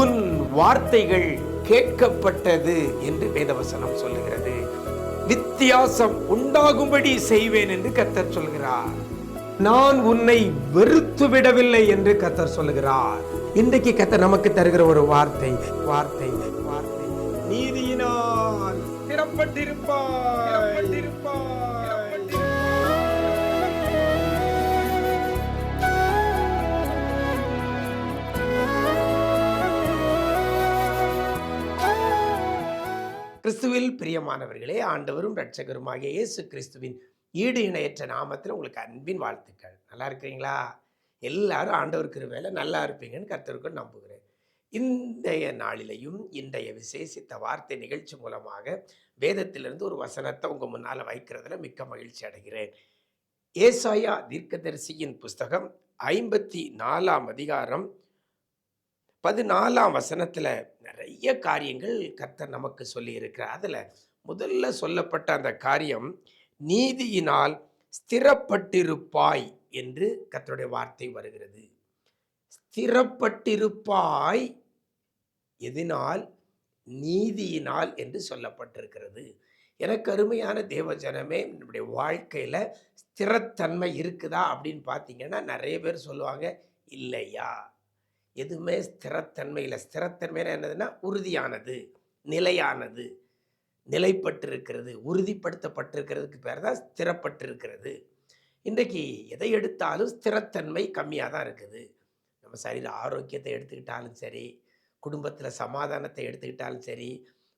உன் வார்த்தைகள் கேட்கப்பட்டது என்று வேதவசனம் சொல்லுகிறது. வித்தியாசம் உண்டாகும்படி செய்வேன் என்று கத்தர் சொல்கிறார். நான் உன்னை வெறுத்து விடவில்லை என்று கத்தர் சொல்லுகிறார். இன்றைக்கு கத்தர் நமக்கு தருகிற ஒரு வார்த்தை வார்த்தை வார்த்தை. நீதியினால் திறப்பட்டிருப்பாய். கிறிஸ்துவில் பிரியமானவர்களே ஆண்டவரும் இரட்சகருமாகிய இயேசு கிறிஸ்துவின் ஈடு இணையற்ற நாமத்தில் உங்களுக்கு அன்பின் வாழ்த்துக்கள். நல்லா இருக்கிறீங்களா? எல்லாரும் ஆண்டவருக்கு வேலை நல்லா இருப்பீங்கன்னு கர்த்தருக்கு நம்புகிறேன். இன்றைய நாளிலையும் இன்றைய விசேஷித்த வார்த்தை நிகழ்ச்சி மூலமாக வேதத்திலிருந்து ஒரு வசனத்தை உங்கள் முன்னால் வைக்கிறதுல மிக்க மகிழ்ச்சி அடைகிறேன். ஏசாயா தீர்க்கதரிசியின் புஸ்தகம் ஐம்பத்தி நாலாம் அதிகாரம் பதினாலாம் வசனத்தில் நிறைய காரியங்கள் கர்த்தர் நமக்கு சொல்லியிருக்கிறார். அதில் முதல்ல சொல்லப்பட்ட அந்த காரியம் நீதியினால் ஸ்திரப்பட்டிருப்பாய் என்று கர்த்தருடைய வார்த்தை வருகிறது. ஸ்திரப்பட்டிருப்பாய் எதினால் நீதியினால் என்று சொல்லப்பட்டிருக்கிறது. எனக்கு அருமையான தேவஜனமே நம்முடைய வாழ்க்கையில் ஸ்திரத்தன்மை இருக்குதா அப்படின்னு பார்த்தீங்கன்னா நிறைய பேர் சொல்லுவாங்க இல்லையா? எதுவுமே ஸ்திரத்தன்மையில் ஸ்திரத்தன்மையில என்னதுன்னா உறுதியானது நிலையானது நிலைப்பட்டிருக்கிறது உறுதிப்படுத்தப்பட்டிருக்கிறதுக்கு பேர் தான் ஸ்திரப்பட்டிருக்கிறது. இன்றைக்கு எதை எடுத்தாலும் ஸ்திரத்தன்மை கம்மியாக தான் இருக்குது. நம்ம சரீர ஆரோக்கியத்தை எடுத்துக்கிட்டாலும் சரி குடும்பத்தில் சமாதானத்தை எடுத்துக்கிட்டாலும் சரி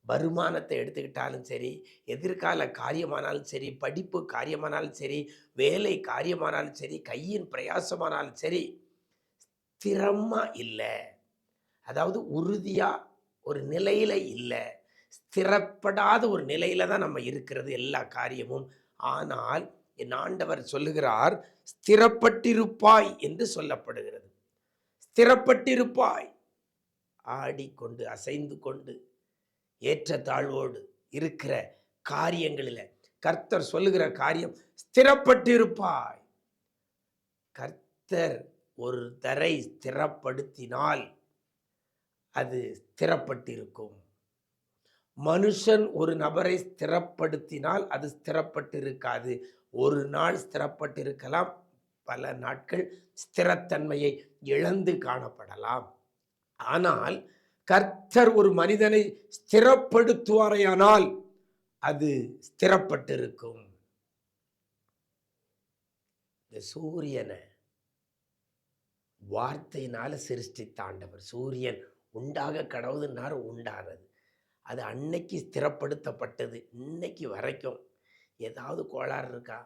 வருமானத்தை எடுத்துக்கிட்டாலும் சரி எதிர்கால காரியமானாலும் சரி படிப்பு காரியமானாலும் சரி வேலை காரியமானாலும் சரி கையின் பிரயாசமானாலும் சரி ஸ்திரமாக இல்லை. அதாவது உறுதியாக ஒரு நிலையில் இல்லை. ஸ்திரப்படாத ஒரு நிலையில் தான் நம்ம இருக்கிறது எல்லா காரியமும். ஆனால் என் ஆண்டவர் சொல்லுகிறார் ஸ்திரப்பட்டிருப்பாய் என்று சொல்லப்படுகிறது. ஸ்திரப்பட்டிருப்பாய் ஆடிக்கொண்டு அசைந்து கொண்டு ஏற்றத்தாழ்வோடு இருக்கிற காரியங்களில் கர்த்தர் சொல்லுகிற காரியம் ஸ்திரப்பட்டிருப்பாய். கர்த்தர் ஒரு தரை ஸ்திரப்படுத்தினால் அது ஸ்திரப்பட்டிருக்கும். மனுஷன் ஒரு நபரை ஸ்திரப்படுத்தினால் அது ஸ்திரப்பட்டிருக்காது. ஒரு நாள் ஸ்திரப்பட்டிருக்கலாம் பல நாட்கள் ஸ்திரத்தன்மையை இழந்து காணப்படலாம். ஆனால் கர்த்தர் ஒரு மனிதனை ஸ்திரப்படுத்துவாரையானால் அது ஸ்திரப்பட்டிருக்கும். இந்த சூரியனை வார்த்தையினால சிருஷ்டித்தாண்டவர் சூரியன் உண்டாக கடவுதுன்னார் உண்டானது. அது அன்னைக்கு ஸ்திரப்படுத்தப்பட்டது. இன்னைக்கு வரைக்கும் ஏதாவது கோளாறு இருக்கா?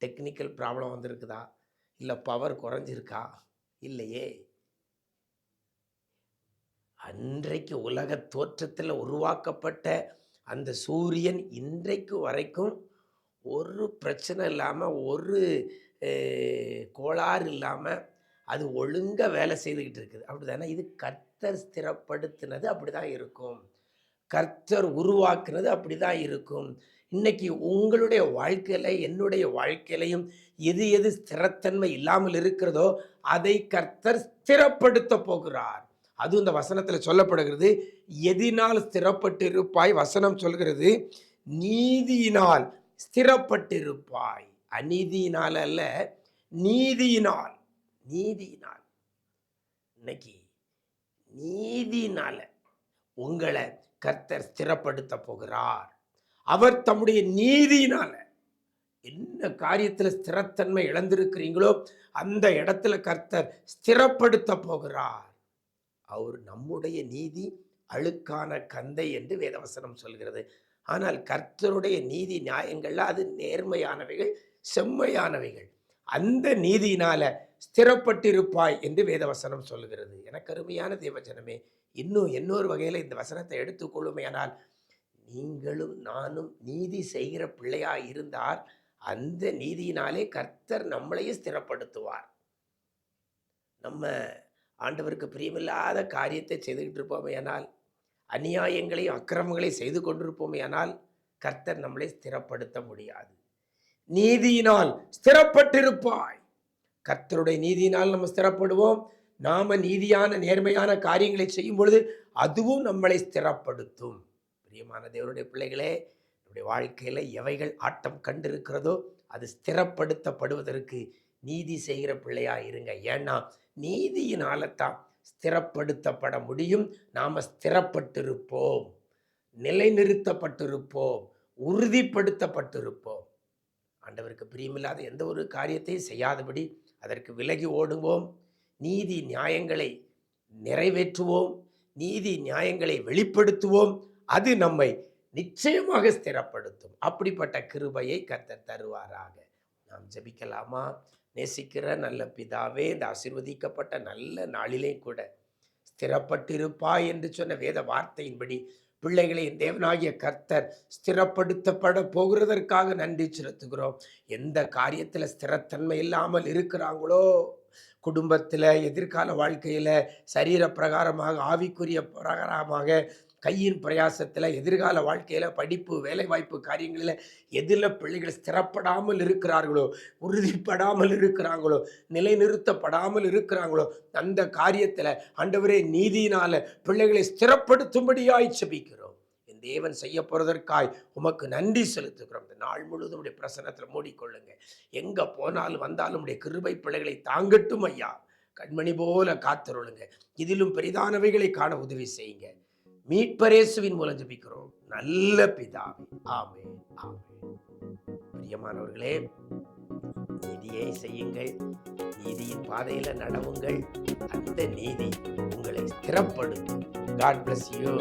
டெக்னிக்கல் ப்ராப்ளம் வந்திருக்குதா? இல்லை பவர் குறைஞ்சிருக்கா? இல்லையே. அன்றைக்கு உலக தோற்றத்தில் உருவாக்கப்பட்ட அந்த சூரியன் இன்றைக்கு வரைக்கும் ஒரு பிரச்சனை இல்லாமல் ஒரு கோளாறு இல்லாமல் அது ஒழுங்காக வேலை செய்துக்கிட்டு இருக்குது. அப்படிதானே? இது கர்த்தர் ஸ்திரப்படுத்தினது அப்படி தான் இருக்கும். கர்த்தர் உருவாக்குனது அப்படி தான் இருக்கும். இன்னைக்கு உங்களுடைய வாழ்க்கையில் என்னுடைய வாழ்க்கையிலையும் எது எது ஸ்திரத்தன்மை இல்லாமல் இருக்கிறதோ அதை கர்த்தர் ஸ்திரப்படுத்த போகிறார். அதுவும் இந்த வசனத்தில் சொல்லப்படுகிறது எதினால் ஸ்திரப்பட்டிருப்பாய் வசனம் சொல்கிறது நீதியினால் ஸ்திரப்பட்டிருப்பாய். அநீதியினால் அல்ல நீதியினால். நீதியினால். இன்னைக்கு நீதியினால உங்களை கர்த்தர் ஸ்திரப்படுத்த போகிறார். அவர் தம்முடைய நீதினால என்ன காரியத்தில் ஸ்திரத்தன்மை இழந்திருக்கிறீங்களோ அந்த இடத்துல கர்த்தர் ஸ்திரப்படுத்த போகிறார். அவர் நம்முடைய நீதி அழுக்கான கந்தை என்று வேதவசனம் சொல்கிறது. ஆனால் கர்த்தருடைய நீதி நியாயங்கள்ல அது நேர்மையானவைகள் செம்மையானவைகள். அந்த நீதியினால ஸ்திரப்பட்டிருப்பாய் என்று வேதவசனம் சொல்லுகிறது. எனக்கு அருமையான தேவச்சனமே இன்னும் இன்னொரு வகையில் இந்த வசனத்தை எடுத்துக்கொள்ளுமையானால் நீங்களும் நானும் நீதி செய்கிற பிள்ளையாக இருந்தால் அந்த நீதியினாலே கர்த்தர் நம்மளையும் ஸ்திரப்படுத்துவார். நம்ம ஆண்டவருக்கு பிரியமில்லாத காரியத்தை செய்துக்கிட்டு இருப்போமேயானால் அநியாயங்களையும் அக்கிரமங்களையும் செய்து கொண்டிருப்போமேயானால் கர்த்தர் நம்மளை ஸ்திரப்படுத்த முடியாது. நீதியினால் ஸ்திரப்பட்டிருப்பாய். கர்த்தருடைய நீதியினால் நம்ம ஸ்திரப்படுவோம். நாம நீதியான நேர்மையான காரியங்களை செய்யும் பொழுது அதுவும் நம்மளை ஸ்திரப்படுத்தும். பிரியமான தேவனுடைய பிள்ளைகளே நம்முடைய வாழ்க்கையில் எவைகள் ஆட்டம் கண்டிருக்கிறதோ அது ஸ்திரப்படுத்தப்படுவதற்கு நீதி செய்கிற பிள்ளையாக இருங்க. ஏன்னா நீதியினால தான் ஸ்திரப்படுத்தப்பட முடியும். நாம் ஸ்திரப்பட்டிருப்போம். நிலைநிறுத்தப்பட்டிருப்போம். உறுதிப்படுத்தப்பட்டிருப்போம். ஆண்டவருக்கு பிரியமில்லாத எந்த ஒரு காரியத்தையும் செய்யாதபடி அதற்கு விலகி ஓடுவோம். நீதி நியாயங்களை நிறைவேற்றுவோம். நீதி நியாயங்களை வெளிப்படுத்துவோம். அது நம்மை நிச்சயமாக ஸ்திரப்படுத்தும். அப்படிப்பட்ட கிருபையை கத்த தருவாராக. நாம் ஜெபிக்கலாமா? நேசிக்கிற நல்ல பிதாவே இந்த ஆசீர்வதிக்கப்பட்ட நல்ல நாளிலே கூட ஸ்திரப்பட்டிருப்பாய் என்று சொன்ன வேத வார்த்தையின்படி பிள்ளைகளை தேவனாகிய கர்த்தர் ஸ்திரப்படுத்தப்பட போகிறதற்காக நன்றி செலுத்துகிறோம். எந்த காரியத்தில் ஸ்திரத்தன்மை இல்லாமல் இருக்கிறாங்களோ குடும்பத்தில் எதிர்கால வாழ்க்கையில் சரீர பிரகாரமாக ஆவிக்குரிய பிரகாரமாக கையின் பிரயாசத்தில் எதிர்கால வாழ்க்கையில் படிப்பு வேலைவாய்ப்பு காரியங்களில் எதில் பிள்ளைகள் ஸ்திரப்படாமல் இருக்கிறார்களோ உறுதிப்படாமல் இருக்கிறாங்களோ நிலைநிறுத்தப்படாமல் இருக்கிறாங்களோ அந்த காரியத்தில் ஆண்டவரே நீதியினால் பிள்ளைகளை ஸ்திரப்படுத்தும்படியாய் செபிக்கிறோம். என் தேவன் செய்ய போகிறதற்காய் உமக்கு நன்றி செலுத்துகிறோம். இந்த நாள் முழுவதும் உடைய பிரசனத்தில் மூடிக்கொள்ளுங்க. எங்கே போனாலும் வந்தாலும் உடைய கிருபை பிள்ளைகளை தாங்கட்டும் ஐயா. கண்மணி போல காத்தருளுங்க. இதிலும் பெரிதானவைகளை காண உதவி செய்யுங்க. மீட்பரேசுவின் மூலம் ஜபிக்கிறோம். நல்ல பிதாவே. ஆமே ஆமே பிரியமானவர்களே நீதியை செய்யுங்கள். நீதியின் பாதையில நடவுங்கள். அந்த நீதி உங்களை ஸ்திரப்படுத்தும். God bless you